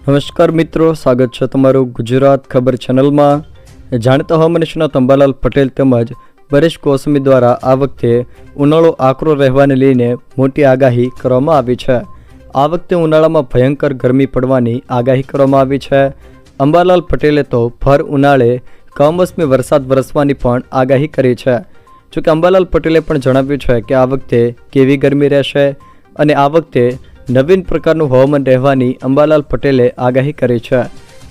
નમસ્કાર મિત્રો, સ્વાગત છે તમારું ગુજરાત ખબર ચેનલમાં. જાણીતા હવામાન નિષ્ણાત અંબાલાલ પટેલ તેમજ પરેશ કોસમી દ્વારા આ વખતે ઉનાળો આકરો રહેવાને લઈને મોટી આગાહી કરવામાં આવી છે. આ વખતે ઉનાળામાં ભયંકર ગરમી પડવાની આગાહી કરવામાં આવી છે. અંબાલાલ પટેલે તો ભર ઉનાળે કમોસમી વરસાદ વરસવાની પણ આગાહી કરી છે. જોકે અંબાલાલ પટેલે પણ જણાવ્યું છે કે આ વખતે કેવી ગરમી રહેશે અને આ વખતે નવીન પ્રકારનું હવામાન રહેવાની અંબાલાલ પટેલે આગાહી કરી છે.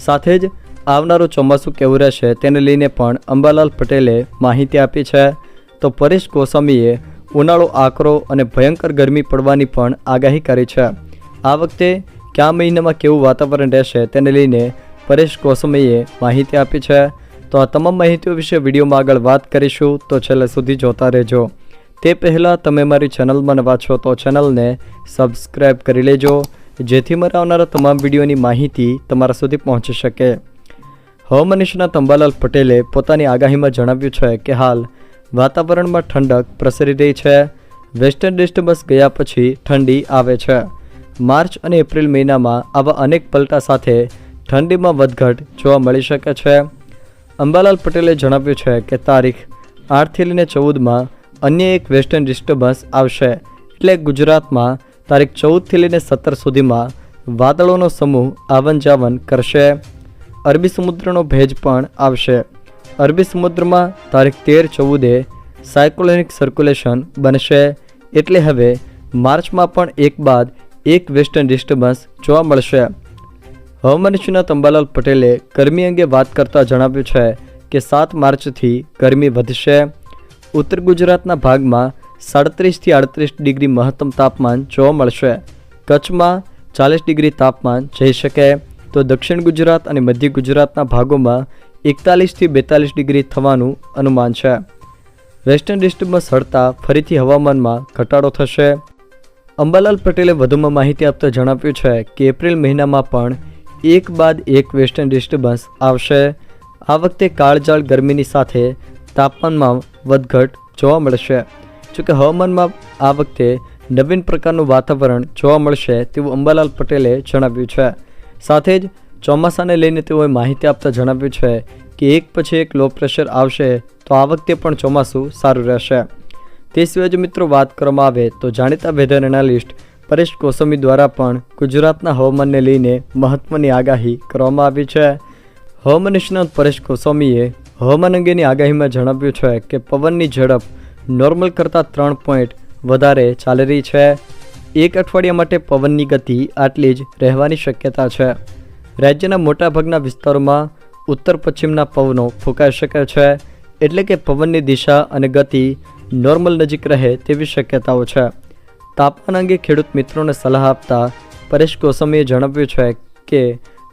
સાથે જ આવનારું ચોમાસું કેવું રહેશે તેને લઈને પણ અંબાલાલ પટેલે માહિતી આપી છે. તો પરેશ ગોસ્વામીએ ઉનાળો આકરો અને ભયંકર ગરમી પડવાની પણ આગાહી કરી છે. આ વખતે કયા મહિનામાં કેવું વાતાવરણ રહેશે તેને લઈને પરેશ ગોસ્વામીએ માહિતી આપી છે. તો આ તમામ માહિતીઓ વિશે વિડીયોમાં આગળ વાત કરીશું. તો છેલ્લે સુધી જોતા રહેજો. તે પહેલાં તમે મારી ચેનલમાં નવા છો તો ચેનલને સબસ્ક્રાઈબ કરી લેજો, જેથી મારા આવનારા તમામ વિડીયોની માહિતી તમારા સુધી પહોંચી શકે. હવામાન નિષ્ણાત અંબાલાલ પટેલે પોતાની આગાહીમાં જણાવ્યું છે કે હાલ વાતાવરણમાં ઠંડક પ્રસરી રહી છે. વેસ્ટર્ન ડિસ્ટર્બન્સ ગયા પછી ઠંડી આવે છે. માર્ચ અને એપ્રિલ મહિનામાં આવા અનેક પલટા સાથે ઠંડીમાં વધઘટ જોવા મળી શકે છે. અંબાલાલ પટેલે જણાવ્યું છે કે તારીખ આઠથી લઈને ચૌદમાં અન્ય એક વેસ્ટર્ન ડિસ્ટર્બન્સ આવશે. એટલે ગુજરાતમાં તારીખ ચૌદથી લઈને સત્તર સુધીમાં વાદળોનો સમૂહ આવન જાવન કરશે. અરબી સમુદ્રનો ભેજ પણ આવશે. અરબી સમુદ્રમાં તારીખ તેર ચૌદે સાયકોલોનિક સર્ક્યુલેશન બનશે. એટલે હવે માર્ચમાં પણ એક બાદ એક વેસ્ટર્ન ડિસ્ટર્બન્સ જોવા મળશે. હવામાન તંબાલાલ પટેલે ગરમી અંગે વાત કરતા જણાવ્યું છે કે સાત માર્ચથી ગરમી વધશે. ઉત્તર ગુજરાતના ભાગમાં સાડત્રીસથી આડત્રીસ ડિગ્રી મહત્તમ તાપમાન જોવા મળશે. કચ્છમાં ચાલીસ ડિગ્રી તાપમાન જઈ શકે. તો દક્ષિણ ગુજરાત અને મધ્ય ગુજરાતના ભાગોમાં એકતાલીસથી બેતાલીસ ડિગ્રી થવાનું અનુમાન છે. વેસ્ટર્ન ડિસ્ટર્બન્સ હળતા ફરીથી હવામાનમાં ઘટાડો થશે. અંબાલાલ પટેલે વધુમાં માહિતી આપતા જણાવ્યું છે કે એપ્રિલ મહિનામાં પણ એક બાદ એક વેસ્ટર્ન ડિસ્ટર્બન્સ આવશે. આ વખતે કાળજાળ ગરમીની સાથે તાપમાનમાં વધઘટ જોવા મળશે. જોકે હવામાનમાં આ વખતે નવીન પ્રકારનું વાતાવરણ જોવા મળશે તેવું અંબાલાલ પટેલે જણાવ્યું છે. સાથે જ ચોમાસાને લઈને તેઓએ માહિતી આપતા જણાવ્યું છે કે એક પછી એક લો પ્રેશર આવશે તો આ વખતે પણ ચોમાસું સારું રહેશે. તે સિવાય જો મિત્રો વાત કરવામાં આવે તો જાણીતા વેધર એનાલિસ્ટ પરેશ કોસમી દ્વારા પણ ગુજરાતના હવામાનને લઈને મહત્ત્વની આગાહી કરવામાં આવી છે. હવામાન નિષ્ણાત પરેશ કોસમીએ હવામાન અંગેની આગાહીમાં જણાવ્યું છે કે પવનની ઝડપ નોર્મલ કરતાં ત્રણ પોઈન્ટ વધારે ચાલી રહી છે. એક અઠવાડિયા માટે પવનની ગતિ આટલી જ રહેવાની શક્યતા છે. રાજ્યના મોટાભાગના વિસ્તારોમાં ઉત્તર પશ્ચિમના પવનો ફૂંકાઈ શકે છે, એટલે કે પવનની દિશા અને ગતિ નોર્મલ નજીક રહે તેવી શક્યતાઓ છે. તાપમાન અંગે ખેડૂત મિત્રોને સલાહ આપતા પરેશ ગોસ્વામીએ જણાવ્યું છે કે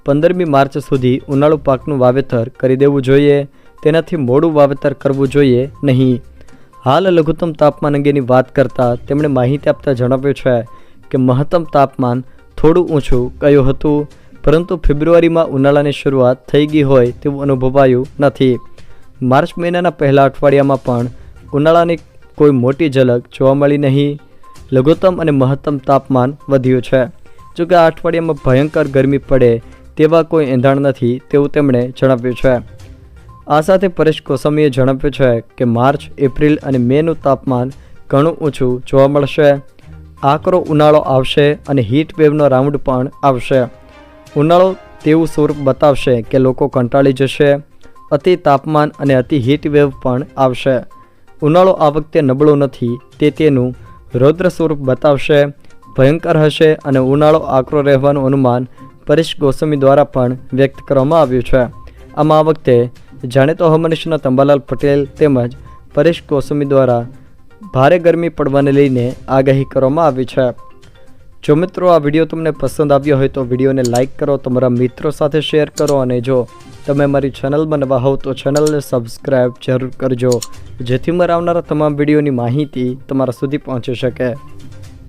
પંદરમી માર્ચ સુધી ઉનાળુ પાકનું વાવેતર કરી દેવું જોઈએ. તેનાથી મોડું વાવેતર કરવું જોઈએ નહીં. હાલ લઘુત્તમ તાપમાન અંગેની વાત કરતાં તેમણે માહિતી આપતા જણાવ્યું છે કે મહત્તમ તાપમાન થોડું ઊંચું ગયું હતું, પરંતુ ફેબ્રુઆરીમાં ઉનાળાની શરૂઆત થઈ ગઈ હોય તેવું અનુભવાયું નથી. માર્ચ મહિનાના પહેલા અઠવાડિયામાં પણ ઉનાળાની કોઈ મોટી ઝલક જોવા મળી નહીં. લઘુત્તમ અને મહત્તમ તાપમાન વધ્યું છે. જોકે આ અઠવાડિયામાં ભયંકર ગરમી પડે તેવા કોઈ એંધાણ નથી તેવું તેમણે જણાવ્યું છે. આ સાથે પરેશ કોસમીએ જણાવ્યું છે કે માર્ચ, એપ્રિલ અને મેનું તાપમાન ઘણું ઊંચું જોવા મળશે. આકરો ઉનાળો આવશે અને હીટ વેવનો રાઉન્ડ પણ આવશે. ઉનાળો તેવું સ્વરૂપ બતાવશે કે લોકો કંટાળી જશે. અતિ તાપમાન અને અતિ હીટ વેવ પણ આવશે. ઉનાળો આ વખતે નબળો નથી, તે તેનું રૌદ્ર સ્વરૂપ બતાવશે. ભયંકર હશે અને ઉનાળો આકરો રહેવાનું અનુમાન પરેશ ગોસ્વામી દ્વારા પણ વ્યક્ત કરવામાં આવ્યું છે. આમાં આ વખતે જાણીતો હવામાન તંબાલાલ પટેલ તેમજ પરેશ ગોસ્વામી દ્વારા ભારે ગરમી પડવાને લઈને આગાહી કરવામાં આવી છે. જો મિત્રો આ વીડિયો તમને પસંદ આવ્યો હોય તો વિડીયોને લાઇક કરો, તમારા મિત્રો સાથે શેર કરો અને જો તમે મારી ચેનલમાં નવા હોવ તો ચેનલને સબસ્ક્રાઈબ જરૂર કરજો, જેથી મારા આવનારા તમામ વિડીયોની માહિતી તમારા સુધી પહોંચી શકે.